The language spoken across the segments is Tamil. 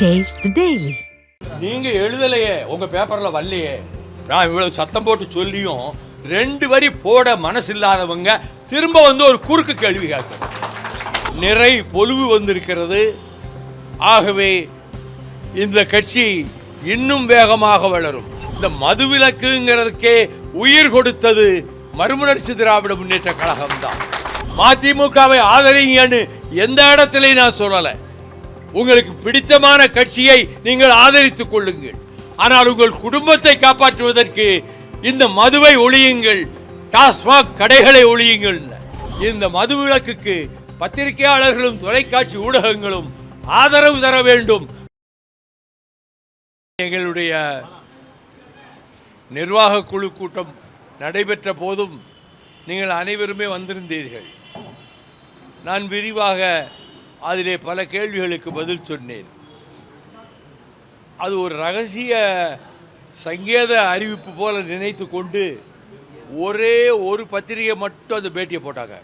டேஸ்ட் டெய்லி நீங்க எழுதலையே உங்க பேப்பர்ல வரலையே. நான் இவ்வளவு சத்தம் போட்டு சொல்லியும் ரெண்டு வரி போட மனசு இல்லாதவங்க திரும்ப வந்து ஒரு குறுக்கு கேள்வி கேட்கணும். நிறை பொலிவு வந்திருக்கிறது. ஆகவே இந்த கட்சி இன்னும் வேகமாக வளரும். இந்த மதுவிலக்குங்கிறதுக்கே உயிர் கொடுத்தது மறுமலர்ச்சி திராவிட முன்னேற்ற கழகம் தான் மதிமுகவை ஆதரிங்கன்னு எந்த இடத்துலையும் நான் சொல்லலை. உங்களுக்கு பிடித்தமான கட்சியை நீங்கள் ஆதரித்துக் கொள்ளுங்கள். ஆனால் உங்கள் குடும்பத்தை காப்பாற்றுவதற்கு இந்த மதுவை ஒழியுங்கள். டாஸ்மாக் கடைகளை ஒழியுங்கள். இந்த மது விலக்குக்கு பத்திரிகையாளர்களும் தொலைக்காட்சி ஊடகங்களும் ஆதரவு தர வேண்டும். எங்களுடைய நிர்வாக குழு கூட்டம் நடைபெற்ற போதும் நீங்கள் அனைவருமே வந்திருந்தீர்கள். நான் விரிவாக அதிலே பல கேள்விகளுக்கு பதில் சொன்னேன். அது ஒரு ரகசிய சங்கேத அறிவிப்பு போல நினைத்து கொண்டு ஒரே ஒரு பத்திரிகை மட்டும் அந்த பேட்டியை போட்டாங்க.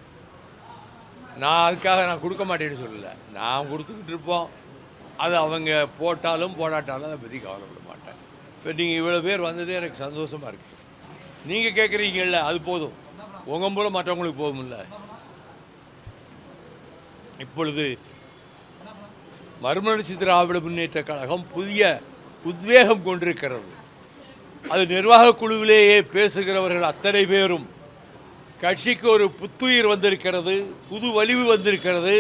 நான் அதுக்காக நான் கொடுக்க மாட்டேன்னு சொல்லலை. நான் கொடுத்துக்கிட்டு இருப்போம். அது அவங்க போட்டாலும் போடாட்டாலும் அதை பற்றி கவலைப்பட மாட்டேன். இப்போ நீங்கள் இவ்வளோ பேர் வந்ததே எனக்கு சந்தோஷமாக இருக்குது நீங்கள் கேட்குறீங்கல்ல அது போதும். உங்கள் மூலம் மற்றவங்களுக்கு போகும்ல. இப்பொழுது மறுமலர்ச்சி திராவிட முன்னேற்ற கழகம் புதிய உத்வேகம் கொண்டிருக்கிறது. அது நிர்வாக குழுவிலேயே பேசுகிறவர்கள் அத்தனை பேரும் கட்சிக்கு ஒரு புத்துயிர் வந்திருக்கிறது புது வலிவு வந்திருக்கிறது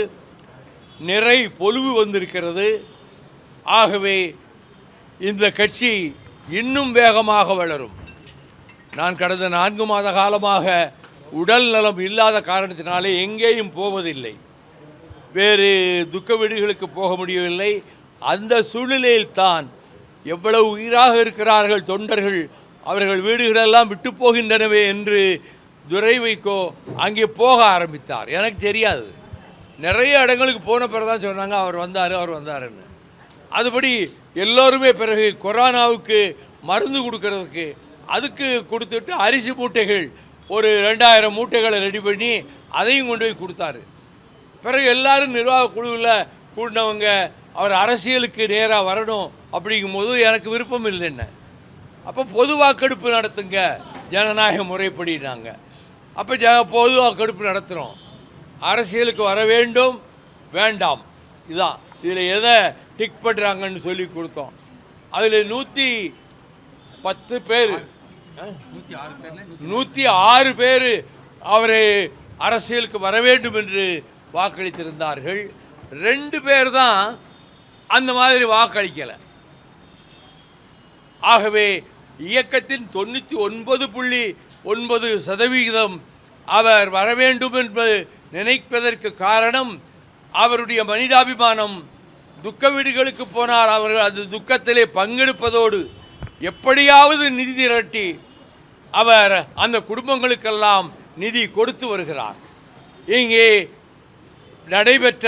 நிறை பொலிவு வந்திருக்கிறது. ஆகவே இந்த கட்சி இன்னும் வேகமாக வளரும். நான் கடந்த நான்கு மாத காலமாக உடல் நலம் இல்லாத காரணத்தினாலே எங்கேயும் போவதில்லை. வேறு துக்க வீடுகளுக்கு போக முடியவில்லை. அந்த சூழ்நிலையில் தான் எவ்வளவு உயிராக இருக்கிறார்கள் தொண்டர்கள் அவர்கள் வீடுகளெல்லாம் விட்டு போகின்றனவே என்று துரை வைக்கோ அங்கே போக ஆரம்பித்தார். எனக்கு தெரியாது. நிறைய இடங்களுக்கு போன பிறகு தான் சொன்னாங்க அவர் வந்தார் அவர் வந்தாருன்னு. அதுபடி எல்லோருமே பிறகு கொரோனாவுக்கு மருந்து கொடுக்கறதுக்கு அதுக்கு கொடுத்துட்டு அரிசி மூட்டைகள் ஒரு ரெண்டாயிரம் மூட்டைகளை ரெடி பண்ணி அதையும் கொண்டு போய் கொடுத்தாரு. பிறகு எல்லாரும் நிர்வாக குழுவில் கூடினவங்க அவர் அரசியலுக்கு நேராக வரணும் அப்படிங்கும்போது எனக்கு விருப்பம் இல்லைன்னு அப்போ பொது வாக்கெடுப்பு நடத்துங்க ஜனநாயக முறைப்படினாங்க. அப்போ ஜ பொது வாக்கெடுப்பு நடத்துகிறோம் அரசியலுக்கு வர வேண்டும் வேண்டாம். இதான். இதில் எதை டிக் பண்ணுறாங்கன்னு சொல்லி கொடுத்தோம். அதில் நூற்றி பத்து பேர் நூற்றி ஆறு பேர் அவரை அரசியலுக்கு வர வேண்டும் என்று வாக்களித்திருந்தார்கள். ரெண்டு பேர் தான் அந்த மாதிரி வாக்களிக்கலை. ஆகவே இயக்கத்தின் தொண்ணூற்றி ஒன்பது புள்ளி ஒன்பது சதவிகிதம் அவர் வர வேண்டும் என்பது நினைப்பதற்கு காரணம் அவருடைய மனிதாபிமானம். துக்க வீடுகளுக்கு போனால் அவர்கள் அந்த துக்கத்திலே பங்கெடுப்பதோடு எப்படியாவது நிதி திரட்டி அவர் அந்த குடும்பங்களுக்கெல்லாம் நிதி கொடுத்து வருகிறார். இங்கே நடைபெற்ற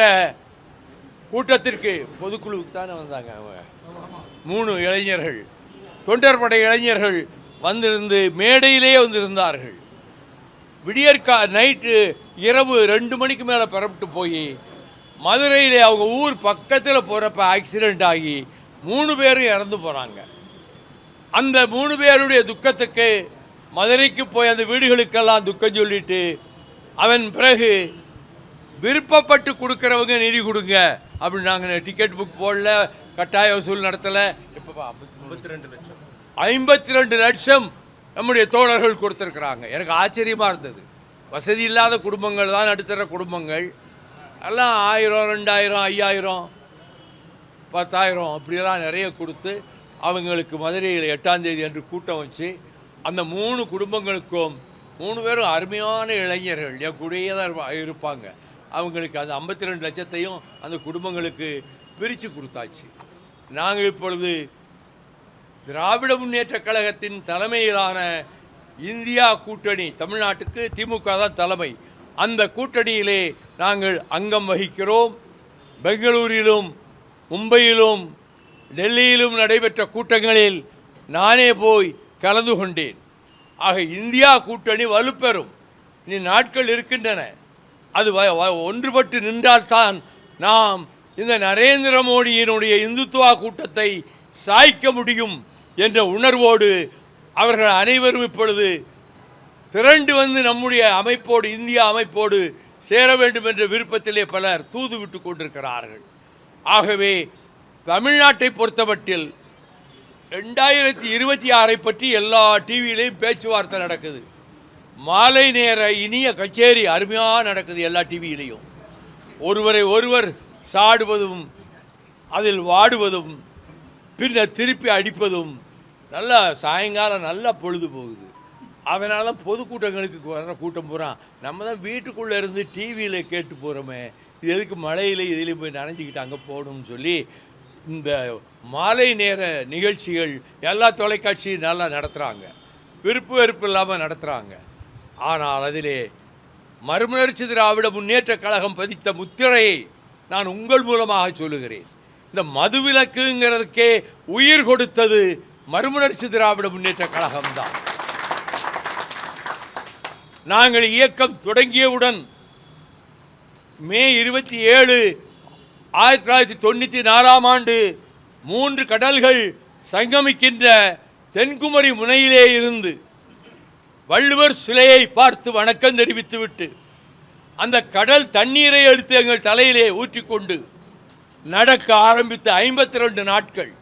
கூட்டத்திற்கு பொதுக்குழுவுக்கு தானே வந்தாங்க அவங்க. மூணு இளைஞர்கள் தொண்டர் படை இளைஞர்கள் வந்திருந்து மேடையிலேயே வந்திருந்தார்கள். விடியற்கா நைட்டு இரவு ரெண்டு மணிக்கு மேலே புறப்பட்டு போய் மதுரையில் அவங்க ஊர் பக்கத்தில் போகிறப்ப ஆக்சிடெண்ட் ஆகி மூணு பேரும் இறந்து போகிறாங்க அந்த மூணு பேருடைய துக்கத்துக்கு மதுரைக்கு போய் அந்த வீடுகளுக்கெல்லாம் துக்கம் சொல்லிட்டு அவன் பிறகு விருப்பப்பட்டு கொடுக்குறவங்க நிதி கொடுங்க. அப்படின்னு நாங்கள் டிக்கெட் புக் போடல கட்டாய வசூல் நடத்தலை. இப்போ ஐம்பத்தி ரெண்டு லட்சம். ஐம்பத்தி ரெண்டு லட்சம் நம்முடைய தோழர்கள் கொடுத்துருக்குறாங்க. எனக்கு ஆச்சரியமாக இருந்தது. வசதி இல்லாத குடும்பங்கள் தான் நடுத்தர குடும்பங்கள். எல்லாம் ஆயிரம் ரெண்டாயிரம் ஐயாயிரம் பத்தாயிரம் அப்படியெல்லாம் நிறைய கொடுத்து அவங்களுக்கு மதுரையில் எட்டாம் தேதி அன்று கூட்டம் வச்சு அந்த மூணு குடும்பங்களுக்கும் மூணு பேரும் அருமையான இளைஞர்கள். என் கூடயே தான் இருப்பா- இருப்பாங்க. அவங்களுக்கு அந்த ஐம்பத்தி ரெண்டு லட்சத்தையும் அந்த குடும்பங்களுக்கு பிரித்து கொடுத்தாச்சு. நாங்கள் இப்பொழுது திராவிட முன்னேற்றக் கழகத்தின் தலைமையிலான இந்தியா கூட்டணி தமிழ்நாட்டுக்கு திமுக தான் தலைமை. அந்த கூட்டணியிலே நாங்கள் அங்கம் வகிக்கிறோம். பெங்களூரிலும் மும்பையிலும் டெல்லியிலும் நடைபெற்ற கூட்டங்களில் நானே போய் கலந்து கொண்டேன். ஆக இந்தியா கூட்டணி வலுப்பெறும். இனி நாட்கள் இருக்கின்றன. அது வ- ஒன்றுபட்டு நின்றால்தான் நாம் இந்த நரேந்திர மோடியினுடைய இந்துத்துவா கூட்டத்தை சாய்க்க முடியும் என்ற உணர்வோடு அவர்கள் அனைவரும் இப்பொழுது திரண்டு வந்து நம்முடைய அமைப்போடு இந்தியா அமைப்போடு சேர வேண்டும் என்ற விருப்பத்திலே பலர் தூது விட்டு கொண்டிருக்கிறார்கள். ஆகவே தமிழ்நாட்டை பொறுத்தமட்டில் ரெண்டாயிரத்தி இருபத்தி ஆறை பற்றி எல்லா டிவியிலையும் பேச்சுவார்த்தை நடக்குது. மாலை நேர இனிய கச்சேரி அருமையாக நடக்குது எல்லா டிவியிலையும் ஒருவரை ஒருவர் சாடுவதும் அதில் வாடுவதும் பின்னர் திருப்பி அடிப்பதும் நல்லா சாயங்காலம் நல்லா பொழுது போகுது. அதனால பொதுக்கூட்டங்களுக்கு வர கூட்டம் பூரா நம்ம தான் வீட்டுக்குள்ளே இருந்து டிவியில் கேட்டு போகிறோமே இது எதுக்கு மழையில் இதுலேயும் போய் நனைஞ்சிக்கிட்டு அங்கே போகணும்னு சொல்லி இந்த மாலை நேர நிகழ்ச்சிகள் எல்லா தொலைக்காட்சியும் நல்லா நடத்துகிறாங்க விருப்பு வெறுப்பு இல்லாமல் நடத்துகிறாங்க ஆனால் அதிலே மறுமலர்ச்சி திராவிட முன்னேற்ற கழகம் பதித்த முத்திரையை நான் உங்கள் மூலமாக சொல்லுகிறேன். இந்த மதுவிலக்குங்கிறதுக்கே உயிர் கொடுத்தது மறுமலர்ச்சி திராவிட முன்னேற்ற கழகம்தான் நாங்கள் இயக்கம் தொடங்கியவுடன் மே இருபத்தி ஏழு ஆயிரத்தி தொள்ளாயிரத்தி தொண்ணூற்றி நாலாம் ஆண்டு மூன்று கடல்கள் சங்கமிக்கின்ற தென்குமரி முனையிலே இருந்து வள்ளுவர் சிலையை பார்த்து வணக்கம் தெரிவித்துவிட்டு அந்த கடல் தண்ணீரை எடுத்து எங்கள் தலையிலே ஊற்றிக்கொண்டு நடக்க ஆரம்பித்த ஐம்பத்தி ரெண்டு நாட்கள்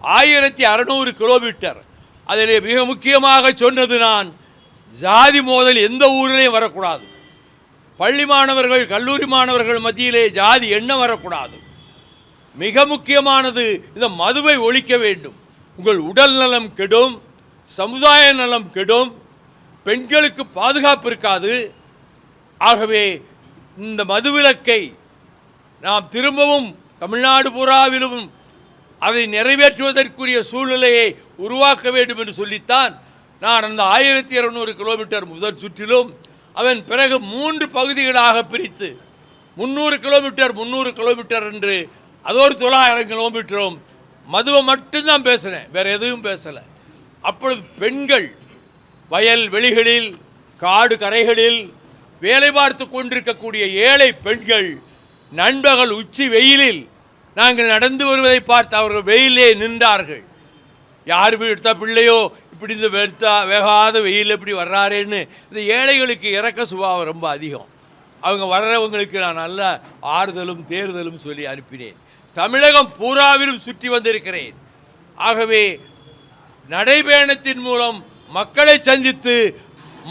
ஆயிரத்தி அறநூறு கிலோமீட்டர். அதிலே மிக முக்கியமாக சொன்னது நான் ஜாதி மோதல் எந்த ஊரிலையும் வரக்கூடாது. பள்ளி மாணவர்கள் கல்லூரி மாணவர்கள் மத்தியிலே ஜாதி என்ன வரக்கூடாது. மிக முக்கியமானது இந்த மதுவை ஒழிக்க வேண்டும். உங்கள் உடல் நலம் கெடும் சமுதாய நலம் கெடும். பெண்களுக்கு பாதுகாப்பு இருக்காது. ஆகவே இந்த மதுவிலக்கை நாம் திரும்பவும் தமிழ்நாடு பூராவிலும் அதை நிறைவேற்றுவதற்குரிய சூழ்நிலையை உருவாக்க வேண்டும் என்று சொல்லித்தான் நான் அந்த ஆயிரத்தி இருநூறு கிலோமீட்டர் முதல் சுற்றிலும் அதன் பிறகு மூன்று பகுதிகளாக பிரித்து முந்நூறு கிலோமீட்டர் முந்நூறு கிலோமீட்டர் என்று அதோடு தொள்ளாயிரம் கிலோமீட்டரும் மதுவை மட்டும்தான் பேசினேன் வேறு எதுவும் பேசலை. அப்பொழுது பெண்கள் வயல் வெளிகளில் காடு கரைகளில் வேலை பார்த்து கொண்டிருக்கக்கூடிய ஏழை பெண்கள் நண்பகல் உச்சி வெயிலில் நாங்கள் நடந்து வருவதை பார்த்து அவர்கள் வெயிலே நின்றார்கள். யார் எடுத்த பிள்ளையோ இப்படி இந்த வெறுத்தா வேகாத வெயில் எப்படி வர்றாரேன்னு இந்த ஏழைகளுக்கு இறக்க சுபாவம் ரொம்ப அதிகம். அவங்க வர்றவங்களுக்கு நான் நல்ல ஆறுதலும் தேர்தலும் சொல்லி அனுப்பினேன். தமிழகம் பூராவிலும் சுற்றி வந்திருக்கிறேன். ஆகவே நடைபயணத்தின் மூலம் மக்களை சந்தித்து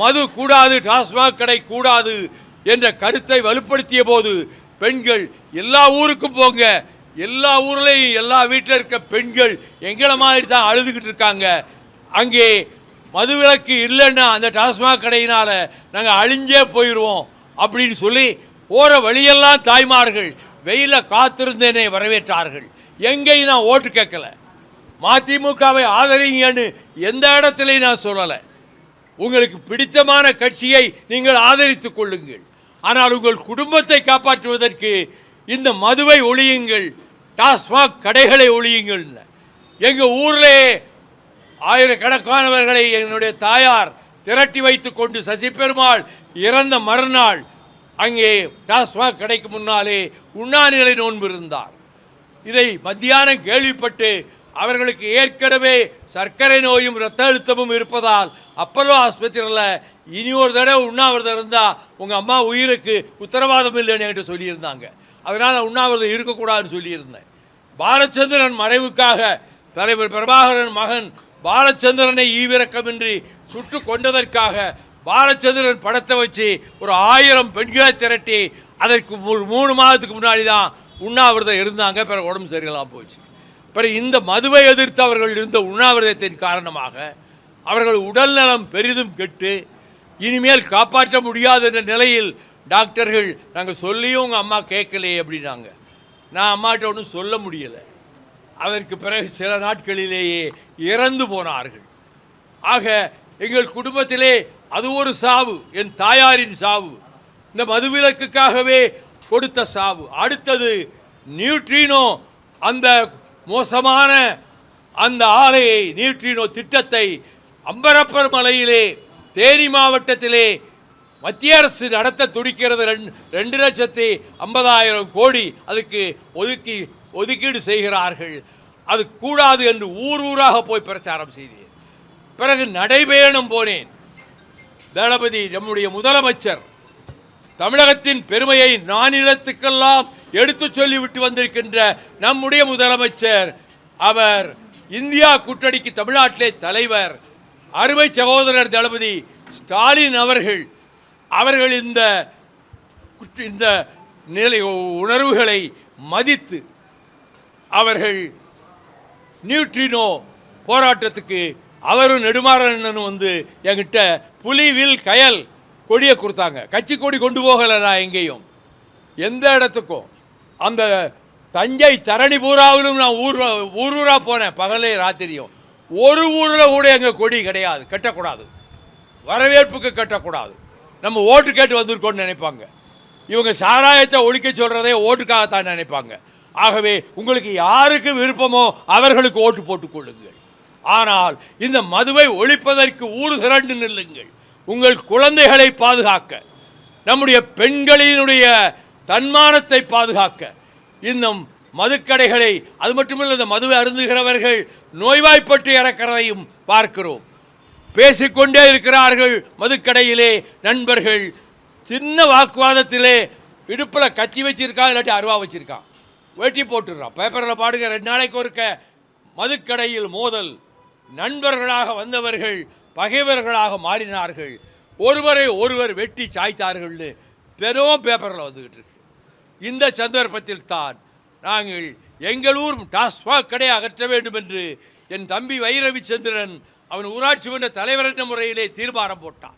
மது கூடாது டாஸ்மாக் கடை கூடாது என்ற கருத்தை வலுப்படுத்திய போது பெண்கள் எல்லா ஊருக்கும் போங்க எல்லா ஊர்லேயும் எல்லா வீட்டில் இருக்க பெண்கள் எங்களை மாதிரி தான் அழுதுகிட்டு இருக்காங்க. அங்கே மதுவிலக்கு இல்லைன்னா அந்த டாஸ்மாக் கடையினால் நாங்கள் அழிஞ்சே போயிடுவோம் அப்படின்னு சொல்லி போகிற வழியெல்லாம் தாய்மார்கள் வெயில காத்திருந்தேனே வரவேற்றார்கள். எங்கேயும் நான் ஓட்டு கேட்கல. மதிமுகவை ஆதரிங்கன்னு எந்த இடத்துலையும் நான் சொல்லலை. உங்களுக்கு பிடித்தமான கட்சியை நீங்கள் ஆதரித்துக் கொள்ளுங்கள். ஆனால் உங்கள் குடும்பத்தை காப்பாற்றுவதற்கு இந்த மதுவை ஒழியுங்கள் டாஸ்மாக் கடைகளை ஒழியுங்கள். எங்கள் ஊரிலே ஆயிரக்கணக்கானவர்களை என்னுடைய தாயார் திரட்டி வைத்துக் கொண்டு சசி பெருமாள் இறந்த மறுநாள் அங்கே டாஸ்மாக் கடைக்கு முன்னாலே உண்ணாநிலை நோன்பு இருந்தார். இதை மத்தியானம் கேள்விப்பட்டு அவர்களுக்கு ஏற்கனவே சர்க்கரை நோயும் இரத்த அழுத்தமும் இருப்பதால் அப்பல்லோ ஆஸ்பத்திரியில் இனி ஒரு தடவை உண்ணாவிரதம் இருந்தால் உங்கள் அம்மா உயிருக்கு உத்தரவாதம் இல்லைன்னு என்கிட்ட சொல்லியிருந்தாங்க. அதனால் உண்ணாவிரதம் இருக்கக்கூடாதுன்னு சொல்லியிருந்தேன். பாலச்சந்திரன் மறைவுக்காக தலைவர் பிரபாகரன் மகன் பாலச்சந்திரனை ஈவிரக்கமின்றி சுட்டு கொண்டதற்காக பாலச்சந்திரன் படத்தை வச்சு ஒரு ஆயிரம் பெண்களை திரட்டி அதற்கு ஒரு மூணு மாதத்துக்கு முன்னாடி தான் உண்ணாவிரதம் இருந்தாங்க பிறகு உடம்பு சரியில்லாமல் போச்சு. பிறகு இந்த மதுவை எதிர்த்து அவர்கள் இருந்த உண்ணாவிரதத்தின் காரணமாக அவர்கள் உடல் நலம் பெரிதும் கெட்டு இனிமேல் காப்பாற்ற முடியாது என்ற நிலையில் டாக்டர்கள் நாங்கள் சொல்லியும் உங்கள் அம்மா கேட்கலையே அப்படின்னாங்க. நான் அம்மாட்ட ஒன்றும் சொல்ல முடியலை. அதற்கு பிறகு சில நாட்களிலேயே இறந்து போனார்கள். ஆக எங்கள் குடும்பத்திலே அது ஒரு சாவு என் தாயாரின் சாவு. இந்த மதுவிலக்குக்காகவே கொடுத்த சாவு. அடுத்தது நியூட்ரினோ அந்த மோசமான அந்த ஆலையை நியூட்ரினோ திட்டத்தை அம்பரப்பர் மலையிலே தேனி மாவட்டத்திலே மத்திய அரசு நடத்த துடிக்கிறது ரெண்டு ரெண்டு லட்சத்தி ஐம்பதாயிரம் கோடி அதுக்கு ஒதுக்கி ஒதுக்கீடு செய்கிறார்கள். அது கூடாது என்று ஊர் ஊராக போய் பிரச்சாரம் செய்தேன். பிறகு நடைபயணம் போனேன். தளபதி நம்முடைய முதலமைச்சர் தமிழகத்தின் பெருமையை நானிலத்துக்கெல்லாம் எடுத்து சொல்லிவிட்டு வந்திருக்கின்ற நம்முடைய முதலமைச்சர் அவர் இந்தியா கூட்டணிக்கு தமிழ்நாட்டிலே தலைவர் அருமை சகோதரர் தளபதி ஸ்டாலின் அவர்கள் அவர்கள் இந்த குற்ற- இந்த நிலை உணர்வுகளை மதித்து அவர்கள் நியூட்ரினோ போராட்டத்துக்கு அவரும் நெடுமாறன் வந்து என்கிட்ட புலிவில் கயல் கொடியை கொடுத்தாங்க. கட்சி கொடி கொண்டு போகலை நான் எங்கேயும். எந்த இடத்துக்கும். அந்த தஞ்சை தரணி பூராவிலும் நான் ஊர் ஊர் ஊராக போனேன் பகலே ராத்திரியும். ஒரு ஊரில் கூட எங்கள் கொடி கிடையாது கட்டக்கூடாது. வரவேற்புக்கு கட்டக்கூடாது. நம்ம ஓட்டு கேட்டு வந்திருக்கோன்னு நினைப்பாங்க. இவங்க சாராயத்தை ஒழிக்க சொல்கிறதே ஓட்டுக்காகத்தான் நினைப்பாங்க. ஆகவே உங்களுக்கு யாருக்கு விருப்பமோ அவர்களுக்கு ஓட்டு போட்டுக் கொள்ளுங்கள். ஆனால் இந்த மதுவை ஒழிப்பதற்கு ஊர் திரண்டு நில்லுங்கள். உங்கள் குழந்தைகளை பாதுகாக்க. நம்முடைய பெண்களினுடைய தன்மானத்தை பாதுகாக்க. இந்த மதுக்கடைகளை அது மட்டுமல்ல இந்த மதுவை அருந்துகிறவர்கள் நோய்வாய்ப்பட்டு இறக்கிறதையும் பார்க்கிறோம். பேசிக்கொண்டே இருக்கிறார்கள் மதுக்கடையிலே நண்பர்கள். சின்ன வாக்குவாதத்திலே இடுப்பில் கத்தி வச்சிருக்கான் இல்லாட்டி அருவா வச்சிருக்கான் வெட்டி போட்டுடுறான் பேப்பரில் பாடுங்க ரெண்டு நாளைக்கு ஒருக்க. மதுக்கடையில் மோதல். நண்பர்களாக வந்தவர்கள் பகைவர்களாக மாறினார்கள். ஒருவரை ஒருவர் வெட்டி சாய்த்தார்கள்னு பெரும் பேப்பரில் வந்துக்கிட்டு இருக்கு. இந்த சந்தர்ப்பத்தில் தான் நாங்கள் எங்களூர் டாஸ்மாக் கடையை அகற்ற வேண்டும் என்று என் தம்பி வைரவிச்சந்திரன் அவன் ஊராட்சி மன்ற தலைவர் என்ற முறையிலே தீர்மானம் போட்டான்.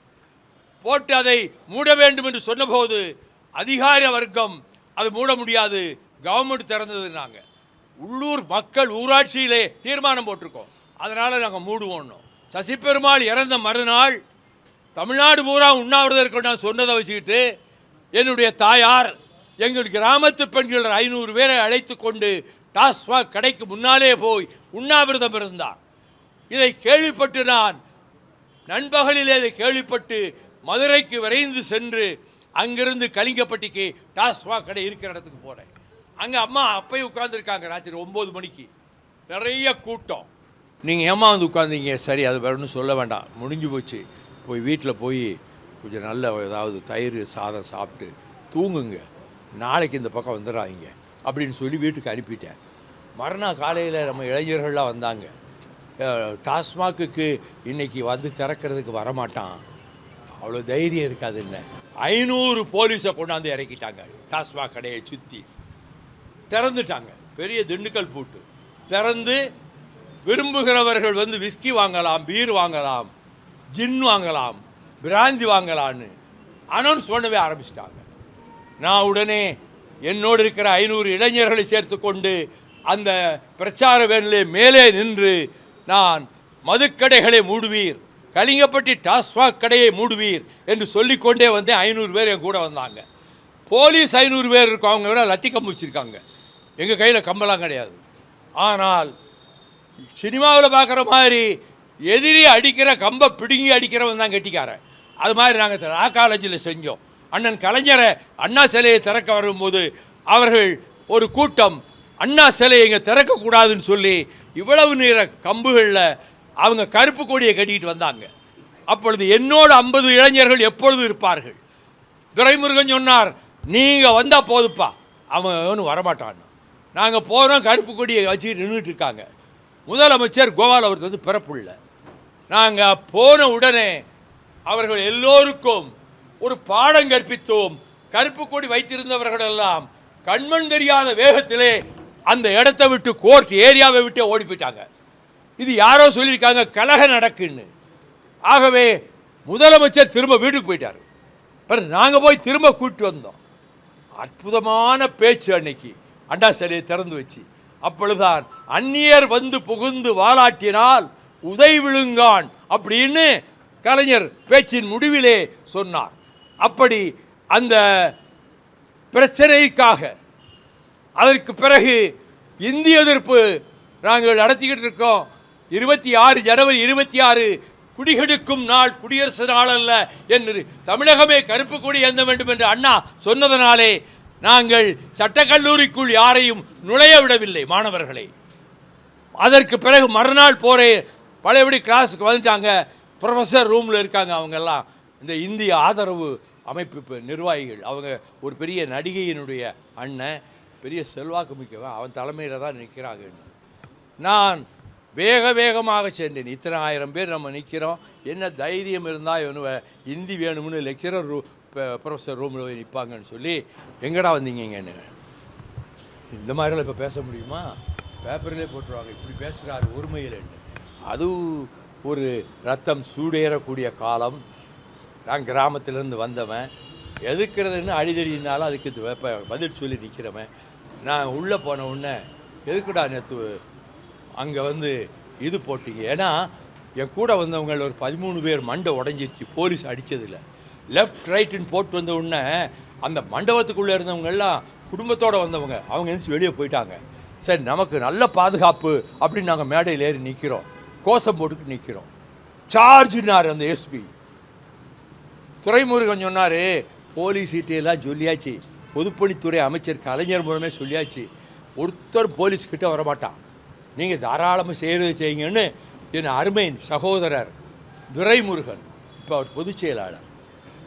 போட்டு அதை மூட வேண்டும் என்று சொன்னபோது அதிகார வர்க்கம் அது மூட முடியாது. கவர்மெண்ட் திறந்ததுன்னாங்க உள்ளூர் மக்கள் ஊராட்சியிலே தீர்மானம் போட்டிருக்கோம். அதனால் நாங்கள் மூடுவோன்னோம் சசி பெருமாள் இறந்த மறுநாள் தமிழ்நாடு பூரா உண்ணாவிரதம் நான் சொன்னதை வச்சுக்கிட்டு என்னுடைய தாயார் எங்கள் கிராமத்து பெண்கள் ஐநூறு பேரை அழைத்து கொண்டு டாஸ்மாக் கடைக்கு முன்னாலே போய் உண்ணாவிரதம் இருந்தார். இதை கேள்விப்பட்டு நான் நண்பகலிலே இதை கேள்விப்பட்டு மதுரைக்கு விரைந்து சென்று அங்கிருந்து கலிங்கப்பட்டிக்கு டாஸ்மாக் கடை இருக்கிற இடத்துக்கு போனேன். அங்கே அம்மா அப்பயும் உட்காந்துருக்காங்க ராத்திரி ஒம்பது மணிக்கு. நிறைய கூட்டம். நீங்கள் ஏமா வந்து உட்காந்தீங்க சரி அது வேணும்னு சொல்ல வேண்டாம். முடிஞ்சு போச்சு. போய் வீட்டில் போய் கொஞ்சம் நல்ல ஏதாவது தயிர் சாதம் சாப்பிட்டு தூங்குங்க. நாளைக்கு இந்த பக்கம் வந்துடாதீங்க அப்படின்னு சொல்லி வீட்டுக்கு அனுப்பிட்டேன். மறுநாள் காலையில் நம்ம இளைஞர்கள்லாம் வந்தாங்க. டாஸ்மாக்குக்கு இன்றைக்கி வந்து திறக்கிறதுக்கு வரமாட்டான். அவ்வளோ தைரியம் இருக்காது என்ன? ஐநூறு போலீஸை கொண்டாந்து இறக்கிட்டாங்க. டாஸ்மாக் கடையை சுற்றி திறந்துட்டாங்க. பெரிய திண்டுக்கல் பூட்டு. திறந்து விரும்புகிறவர்கள் வந்து விஸ்கி வாங்கலாம் பீர் வாங்கலாம் ஜின் வாங்கலாம். பிராந்தி வாங்கலான்னு அனௌன்ஸ் பண்ணவே ஆரம்பிச்சிட்டாங்க. நான் உடனே என்னோடு இருக்கிற ஐநூறு இளைஞர்களை சேர்த்து கொண்டு அந்த பிரச்சார வேனிலே மேலே நின்று நான் மதுக்கடைகளை மூடுவீர் கலிங்கப்பட்டி டாஸ்மாக் கடையை மூடுவீர் என்று சொல்லிக்கொண்டே வந்து ஐநூறு பேர் என் கூட வந்தாங்க. போலீஸ் ஐநூறு பேர் இருக்கும் அவங்க விட லத்தி கம்பு வச்சுருக்காங்க. எங்கள் கையில் கம்பெல்லாம் கிடையாது. ஆனால் சினிமாவில் பார்க்குற மாதிரி எதிரி அடிக்கிற கம்பை பிடுங்கி அடிக்கிறவன் தான் கெட்டிக்காரன். அது மாதிரி நாங்கள் லா காலேஜில் செஞ்சோம். அண்ணன் கலைஞரை அண்ணா சிலையை திறக்க வரும்போது அவர்கள் ஒரு கூட்டம் அண்ணா சிலையை இங்கே திறக்கக்கூடாதுன்னு சொல்லி இவ்வளவு நேர கம்புகளில் அவங்க கருப்பு கொடியை கட்டிட்டு வந்தாங்க. அப்பொழுது என்னோடு ஐம்பது இளைஞர்கள் எப்பொழுதும் இருப்பார்கள். துரைமுருகன் சொன்னார் நீங்கள் வந்தால் போதுப்பா. அவன் ஒன்றும் வரமாட்டான். நாங்கள் போகிறோம் கருப்பு கொடியை வச்சுக்கிட்டு நின்றுட்டு இருக்காங்க. முதலமைச்சர் கோபால் ஒருத்தர் வந்து பிறப்புள்ள நாங்கள் போன உடனே அவர்கள் எல்லோருக்கும் ஒரு பாடம் கற்பித்தோம். கருப்பு கொடி வைத்திருந்தவர்களெல்லாம் கண்மண் தெரியாத வேகத்திலே அந்த இடத்தை விட்டு கோர்ட் ஏரியாவை விட்டு ஓடி போயிட்டாங்க இது யாரோ சொல்லியிருக்காங்க கலக நடக்குன்னு. ஆகவே முதலமைச்சர் திரும்ப வீட்டுக்கு போயிட்டார். பிறகு நாங்கள் போய் திரும்ப கூப்பிட்டு வந்தோம். அற்புதமான பேச்சு அன்னைக்கு. அண்டா சிலையை திறந்து வச்சு. அப்பொழுதுதான் அந்நியர் வந்து புகுந்து வாலாட்டினால் உதை விழுங்கான் அப்படின்னு கலைஞர் பேச்சின் முடிவிலே சொன்னார். அப்படி அந்த பிரச்சனைக்காக அதற்கு பிறகு இந்திய எதிர்ப்பு நாங்கள் நடத்திக்கிட்டு இருக்கோம். இருபத்தி ஆறு ஜனவரி இருபத்தி ஆறு குடிகெடுக்கும் நாள் குடியரசு நாள் அல்ல என்று தமிழகமே கருப்பு கொடி எந்த வேண்டும் என்று அண்ணா சொன்னதனாலே நாங்கள் சட்டக்கல்லூரிக்குள் யாரையும் நுழைய விடவில்லை மாணவர்களை. அதற்கு பிறகு மறுநாள் போரே பழையபடி கிளாஸுக்கு வந்துட்டாங்க. ப்ரொஃபஸர் ரூமில் இருக்காங்க அவங்கெல்லாம். இந்த இந்திய ஆதரவு அமைப்பு நிர்வாகிகள். அவங்க ஒரு பெரிய நடிகையினுடைய அண்ணன் பெரிய செல்வாக்கு மிக்கவன். அவன் தலைமையில் தான் நிற்கிறாங்க நான் வேக வேகமாக சென்றேன். இத்தனை ஆயிரம் பேர் நம்ம நிற்கிறோம் என்ன தைரியம் இருந்தால் இவனு இந்தி வேணும்னு லெக்சரர் ரூ ப்ரொஃபஸர் ரூமில் போய் நிற்பாங்கன்னு சொல்லி எங்கடா வந்தீங்கன்னு இந்த மாதிரிலாம் இப்போ பேச முடியுமா? பேப்பர்லேயே போட்டுருவாங்க. இப்படி பேசுகிறாரு ஒருமையில் அது ஒரு ரத்தம் சூடேறக்கூடிய காலம். நான் கிராமத்திலேருந்து வந்தவன். எதுக்குறதுன்னு அடிதடினாலும் அதுக்கு இது பதில் சொல்லி நிற்கிறவன் நான் உள்ளே போன உடனே எதுக்குடா நேற்று அங்கே வந்து இது போட்டீங்க? ஏன்னா என் கூட வந்தவங்க ஒரு பதிமூணு பேர் மண்டை உடஞ்சிருச்சு போலீஸ் அடித்ததில்ல லெஃப்ட் ரைட்டுன்னு போட்டு வந்த உடனே அந்த மண்டபத்துக்குள்ளே இருந்தவங்கெல்லாம் குடும்பத்தோடு வந்தவங்க அவங்க எழுந்து வெளியே போயிட்டாங்க. சரி நமக்கு நல்ல பாதுகாப்பு அப்படின்னு நாங்கள் மேடையில் ஏறி நிற்கிறோம் கோஷம் போட்டு நிற்கிறோம் சார்ஜ்னார் அந்த எஸ்பி துரைமுருகன் சொன்னார் போலீஸ் சீட்டையெல்லாம் சொல்லியாச்சு. பொதுப்பணித்துறை அமைச்சர் கலைஞர் மூலமே சொல்லியாச்சு. ஒருத்தர் போலீஸ்கிட்ட வரமாட்டான். நீங்கள் தாராளமாக செய்கிறது செய்யுங்கன்னு என் அருமை சகோதரர் துரைமுருகன் இப்போ அவர் பொதுச் செயலாளர்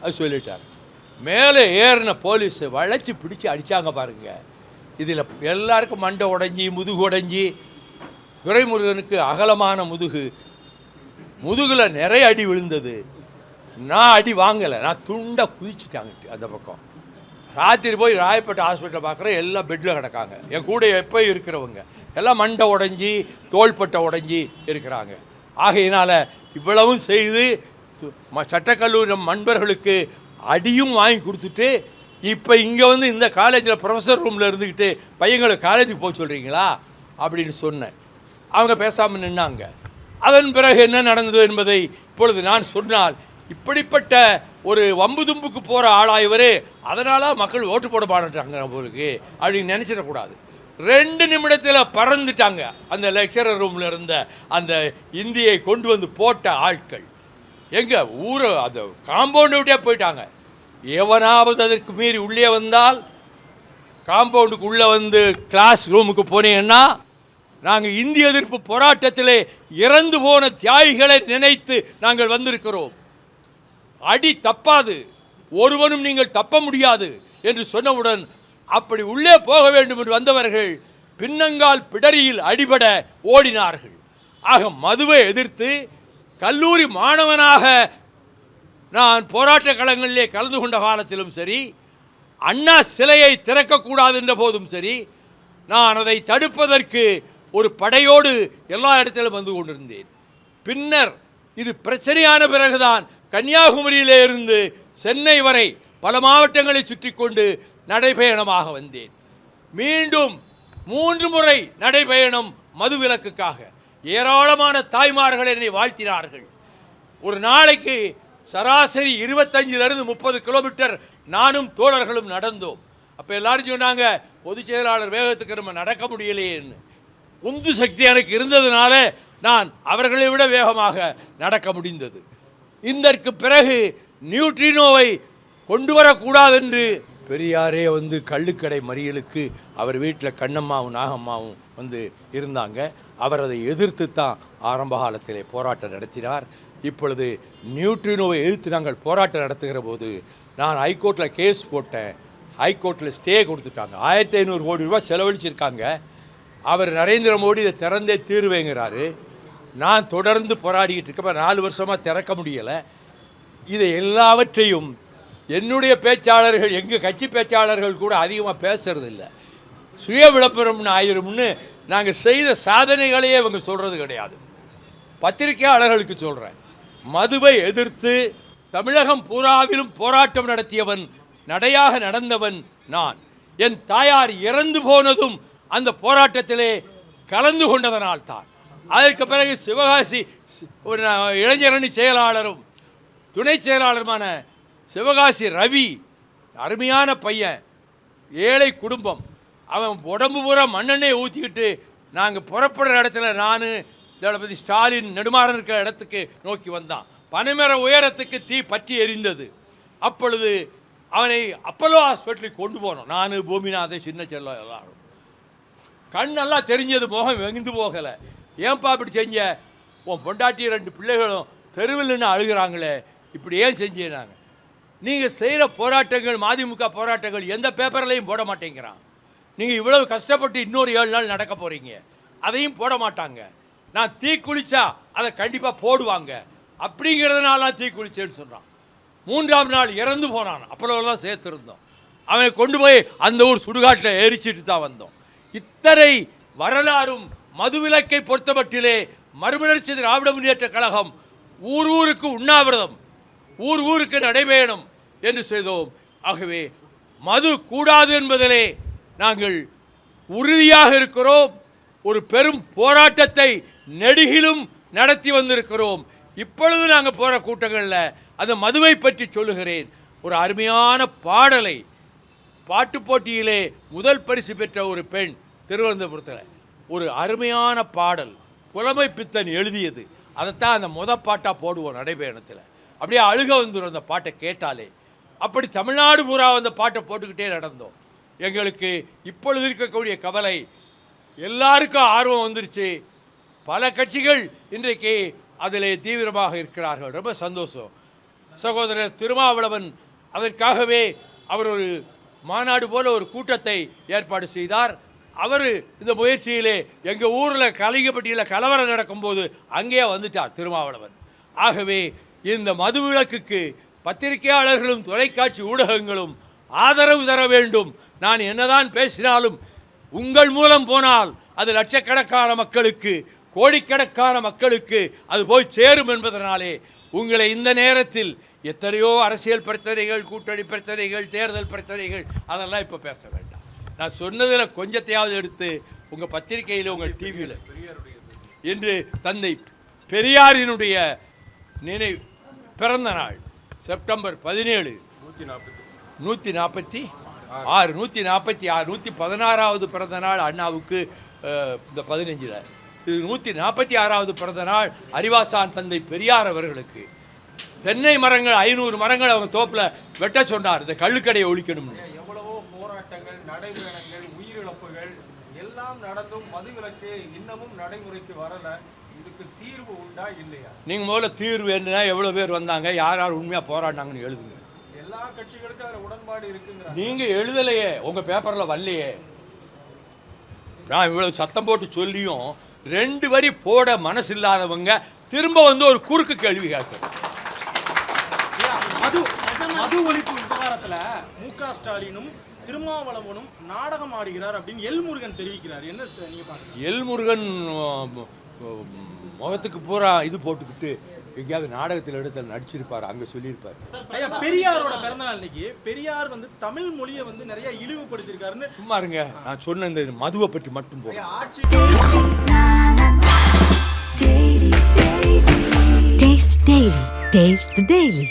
அது சொல்லிட்டார். மேலே ஏறின போலீஸ் வளைச்சி பிடிச்சி அடித்தாங்க பாருங்கள் இதில் எல்லாருக்கும் மண்டை உடஞ்சி முதுகு உடஞ்சி துரைமுருகனுக்கு அகலமான முதுகு. முதுகில் நிறைய அடி விழுந்தது. நான் அடி வாங்கலை. நான் துண்டாக குதிச்சுட்டாங்க அந்த பக்கம். ராத்திரி போய் ராயப்பேட்டை ஹாஸ்பிட்டல் பார்க்குறேன் எல்லாம் பெட்டில் கிடக்காங்க. என் கூட எப்போ இருக்கிறவங்க. எல்லாம் மண்டை உடஞ்சி தோள்பட்டை உடஞ்சி இருக்கிறாங்க. ஆகையினால் இவ்வளவும் செய்து சட்டக்கல்லூரி நம் நண்பர்களுக்கு அடியும் வாங்கி கொடுத்துட்டு இப்போ இங்கே வந்து இந்த காலேஜில் ப்ரொஃபஸர் ரூமில் இருந்துக்கிட்டு பையங்களை காலேஜுக்கு போக சொல்கிறீங்களா அப்படின்னு சொன்னேன். அவங்க பேசாமல் நின்னாங்க. அதன் பிறகு என்ன நடந்தது என்பதை இப்பொழுது நான் சொன்னால் இப்படிப்பட்ட ஒரு வம்பு தும்புக்கு போகிற ஆளா இவர் மக்கள் ஓட்டு போட மாட்டாங்க நம்மளுக்கு அப்படின்னு நினச்சிடக்கூடாது ரெண்டு நிமிடத்தில் பறந்துட்டாங்க அந்த லெக்சரர் ரூமில் இருந்த அந்த இந்தியை கொண்டு வந்து போட்ட ஆட்கள். எங்கே? ஊரை அந்த காம்பவுண்டு விட்டே போயிட்டாங்க. எவனாவது அதற்கு மீறி உள்ளே வந்தால் காம்பவுண்டுக்கு உள்ளே வந்து கிளாஸ் ரூமுக்கு போனீங்கன்னா நாங்கள் இந்திய எதிர்ப்பு போராட்டத்திலே இறந்து போன தியாகிகளை நினைத்து நாங்கள் வந்திருக்கிறோம். அடி தப்பாது. ஒருவனும் நீங்கள் தப்ப முடியாது என்று சொன்னவுடன் அப்படி உள்ளே போக வேண்டும் என்று வந்தவர்கள் பின்னங்கால் பிடரியில் அடிபட ஓடினார்கள். ஆக மதுவை எதிர்த்து கல்லூரி மாணவனாக நான் போராட்ட களங்களிலே கலந்து கொண்ட காலத்திலும் சரி அண்ணா சிலையை திறக்கக்கூடாது என்ற போதும் சரி நான் அதை தடுப்பதற்கு ஒரு படையோடு எல்லா இடத்திலும் வந்து கொண்டிருந்தேன். பின்னர் இது பிரச்சனையான பிறகுதான் கன்னியாகுமரியிலே இருந்து சென்னை வரை பல மாவட்டங்களை சுற்றி கொண்டு நடைபயணமாக வந்தேன். மீண்டும் மூன்று முறை நடைபயணம் மதுவிலக்குக்காக ஏராளமான தாய்மார்கள் என்னை வாழ்த்தினார்கள். ஒரு நாளைக்கு சராசரி இருபத்தஞ்சிலிருந்து முப்பது கிலோமீட்டர் நானும் தோழர்களும் நடந்தோம். அப்போ எல்லாரும் சொன்னாங்க பொதுச் செயலாளர் வேகத்துக்கு நம்ம நடக்க முடியலையேன்னு உந்து சக்தி எனக்கு இருந்ததுனால நான் அவர்களை விட வேகமாக நடக்க முடிந்தது. இதற்கு பிறகு நியூட்ரினோவை கொண்டு வரக்கூடாது என்று பெரியாரே வந்து கள்ளுக்கடை மறியலுக்கு அவர் வீட்டில் கண்ணம்மாவும் நாகம்மாவும் வந்து இருந்தாங்க. அவர் அதை எதிர்த்து தான் ஆரம்ப காலத்திலே போராட்டம் நடத்தினார். இப்பொழுது நியூட்ரினோவை எதிர்த்து நாங்கள் போராட்டம் நடத்துகிற போது நான் ஹைகோர்ட்டில் கேஸ் போட்டேன். ஹைகோர்ட்டில் ஸ்டே கொடுத்துட்டாங்க. ஆயிரத்தி ஐநூறு கோடி ரூபாய் செலவழிச்சிருக்காங்க. அவர் நரேந்திர மோடி இதை திறந்தே தீர்வேங்கிறாரு. நான் தொடர்ந்து போராடிக்கிட்டு இருக்கப்ப நாலு வருஷமாக திறக்க முடியலை. இதை எல்லாவற்றையும் என்னுடைய பேச்சாளர்கள் எங்கள் கட்சி பேச்சாளர்கள் கூட அதிகமாக பேசுறதில்ல. சுய விளம்பரம்னு ஆயிரும்னு நாங்கள் செய்த சாதனைகளையே இவங்க சொல்கிறது கிடையாது. பத்திரிகையாளர்களுக்கு சொல்கிறேன் மதுவை எதிர்த்து தமிழகம் பூராவிலும் போராட்டம் நடத்தியவன் நடையாக நடந்தவன் நான். என் தாயார் இறந்து போனதும் அந்த போராட்டத்திலே கலந்து கொண்டதனால் தான் அதற்கு பிறகு சிவகாசி ஒரு இளைஞரணி செயலாளரும் துணை செயலாளருமான சிவகாசி ரவி அருமையான பையன் ஏழை குடும்பம் அவன் உடம்பு பூரா மண்ணெண்ணெய் ஊற்றிக்கிட்டு நாங்கள் புறப்படுற இடத்துல நான் தளபதி ஸ்டாலின் நெடுமாறன் இருக்கிற இடத்துக்கு நோக்கி வந்தான். பனைமர உயரத்துக்கு தீ பற்றி எரிந்தது. அப்பொழுது அவனை அப்பல்லோ ஹாஸ்பிட்டலுக்கு கொண்டு போனோம். நான் பூமிநாதன் சின்ன செல்லம் எல்லாரும். கண்ணெல்லாம் தெரிஞ்சது முகம் வெகுந்து போகலை. ஏன்பா இப்படி செஞ்ச? உன் பொண்டாட்டி ரெண்டு பிள்ளைகளும் தெருவில்னு அழுகிறாங்களே. இப்படி ஏன் செஞ்சாங்க நீங்கள் செய்கிற போராட்டங்கள் மதிமுக போராட்டங்கள் எந்த பேப்பர்லையும் போட மாட்டேங்கிறான். நீங்கள் இவ்வளவு கஷ்டப்பட்டு இன்னொரு ஏழு நாள் நடக்க போகிறீங்க அதையும் போட மாட்டாங்க. நான் தீ குளிச்சா அதை கண்டிப்பாக போடுவாங்க. அப்படிங்கிறதுனால தான் தீ குளிச்சேன்னு சொல்கிறான் மூன்றாம் நாள் இறந்து போனான். அப்பளவு தான் சேர்த்துருந்தோம். அவனை கொண்டு போய் அந்த ஊர் சுடுகாட்டில் எரிச்சிட்டு தான் வந்தோம். இத்தனை வரலாறும் மதுவிலக்கை பொறுத்தமட்டிலே மறுமலர்ச்சி திராவிட முன்னேற்ற கழகம் ஊர் ஊருக்கு உண்ணாவிரதம் ஊர் ஊருக்கு நடைபயணம் என்று செய்தோம். ஆகவே மது கூடாது என்பதிலே நாங்கள் உறுதியாக இருக்கிறோம். ஒரு பெரும் போராட்டத்தை நெடுகிலும் நடத்தி வந்திருக்கிறோம். இப்பொழுது நாங்கள் போகிற கூட்டங்களில் அந்த மதுவை பற்றி சொல்லுகிறேன். ஒரு அருமையான பாடலை பாட்டு போட்டியிலே முதல் பரிசு பெற்ற ஒரு பெண் திருவனந்தபுரத்தில். ஒரு அருமையான பாடல் புலமை பித்தன் எழுதியது. அதைத்தான் அந்த முத பாட்டாக போடுவோம் நடைபயணத்தில். அப்படியே அழுக வந்துடும் அந்த பாட்டை கேட்டாலே. அப்படி தமிழ்நாடு பூரா அந்த பாட்டை போட்டுக்கிட்டே நடந்தோம். எங்களுக்கு இப்பொழுது இருக்கக்கூடிய கவலை எல்லாருக்கும் ஆர்வம் வந்துருச்சு. பல கட்சிகள் இன்றைக்கு அதில் தீவிரமாக இருக்கிறார்கள். ரொம்ப சந்தோஷம். சகோதரர் திருமாவளவன் அதற்காகவே அவர் ஒரு மாநாடு போல ஒரு கூட்டத்தை ஏற்பாடு செய்தார். அவர் இந்த முயற்சியிலே எங்கள் ஊரில் கலிங்கப்பட்டியில் கலவரம் நடக்கும்போது அங்கேயே வந்துட்டார் திருமாவளவன். ஆகவே இந்த மதுவிலக்குக்கு பத்திரிகையாளர்களும் தொலைக்காட்சி ஊடகங்களும் ஆதரவு தர வேண்டும். நான் என்னதான் பேசினாலும் உங்கள் மூலம் போனால் அது லட்சக்கணக்கான மக்களுக்கு கோடிக்கணக்கான மக்களுக்கு அது போய் சேரும் என்பதனாலே உங்களை இந்த நேரத்தில் எத்தனையோ அரசியல் பிரச்சனைகள் கூட்டணி பிரச்சனைகள் தேர்தல் பிரச்சனைகள் அதெல்லாம் இப்போ பேச வேண்டாம். நான் சொன்னதில் கொஞ்சத்தையாவது எடுத்து உங்கள் பத்திரிகையில் உங்கள் டிவியில் இன்று தந்தை பெரியாரினுடைய நினைவு பிறந்த நாள் செப்டம்பர் பதினேழு. நூற்றி நாற்பத்தி ஆறு. நூற்றி நாற்பத்தி ஆறு. நூற்றி பதினாறாவது பிறந்த நாள் அண்ணாவுக்கு இந்த பதினஞ்சில். இது நூற்றி நாற்பத்தி ஆறாவது பிறந்த நாள் அறிவாசான் தந்தை பெரியார் அவர்களுக்கு. தென்னை மரங்கள் ஐநூறு மரங்கள் அவங்க தோப்பில் வெட்ட சொன்னார். இந்த கள்ளுக்கடையை ஒழிக்கணும்னு. எவ்வளவோ போராட்டங்கள் நடைபயணங்கள் உயிரிழப்புகள் எல்லாம் நடந்தும் மதுவிலக்கு இன்னமும் நடைமுறைக்கு வரல. இதுக்கு தீர்வு உண்டா இல்லையா? நீங்கள் முதல்ல தீர்வு என்ன எவ்வளோ பேர் வந்தாங்க யார் யார் உண்மையாக போராடினாங்கன்னு எழுதுங்க. எல்லா கட்சிகளுக்கும் அதுல உடன்பாடு இருக்குங்கிறாங்க. நீங்கள் எழுதலையே உங்கள் பேப்பரில் வரலையே. நான் இவ்வளவு சத்தம் போட்டு சொல்லியும் ரெண்டு வரி போட மனசு இல்லாதவங்க திரும்ப வந்து ஒரு குறுக்கு கேள்வி கேட்கும் மது ஒழிப்பு விவகாரத்துல மு க ஸ்டாலினும் திருமாவளவனும் நாடகம் ஆடுகிறார் அப்படின்னு எல்முருகன் தெரிவிக்கிறார் என்ன நீங்க அஹ், முகத்துக்கு பூரா இது போட்டுக்கிட்டு எங்கேயாவது நாடகத்தில் இடத்துல நடிச்சிருப்பார் அங்கே சொல்லியிருப்பார் ஐயா பெரியாரோட பிறந்தநாள் இன்னைக்கு பெரியார் வந்து தமிழ் மொழியை வந்து நிறைய இழிவுபடுத்தியிருக்காருன்னு சும்மா இருங்க நான் சொன்ன இந்த மதுவை பற்றி மட்டும் ஆட்சி Taste Daily. Taste the Daily.